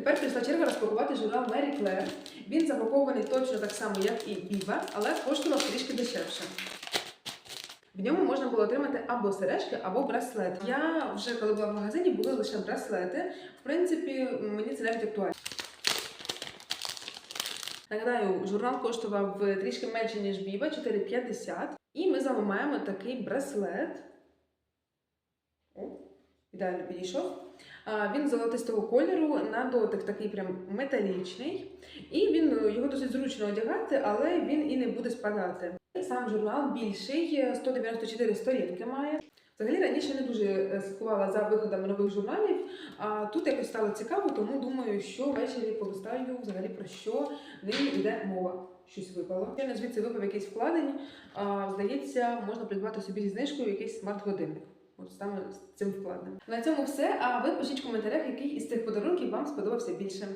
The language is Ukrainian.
Тепер прийшла черга розпакувати журнал Мері Клер. Він запакований точно так само, як і Біба, але коштував трішки дешевше. В ньому можна було отримати або сережки, або браслет. Я вже коли була в магазині, були лише браслети. В принципі, мені це навіть актуально. Нагадаю, журнал коштував е, трішки менше, ніж Біба, 4,50. І ми з вами маємо такий браслет. Ідеально підійшов. Він золотистого кольору, на дотик такий прям металічний. І він е, його досить зручно одягати, але він і не буде спадати. Сам журнал більший, е, 194 сторінки має. Взагалі раніше не дуже е, слідкувала за виходами нових журналів, а тут якось стало цікаво, тому думаю, що ввечері полистаю взагалі про що ній йде мова. Щось випало. Я звідси випав якийсь вкладень. А, здається, можна придбати собі зі знижкою якийсь смарт-годинник. От саме з цим вкладом. На цьому все. А ви пишіть в коментарях, який із цих подарунків вам сподобався більше.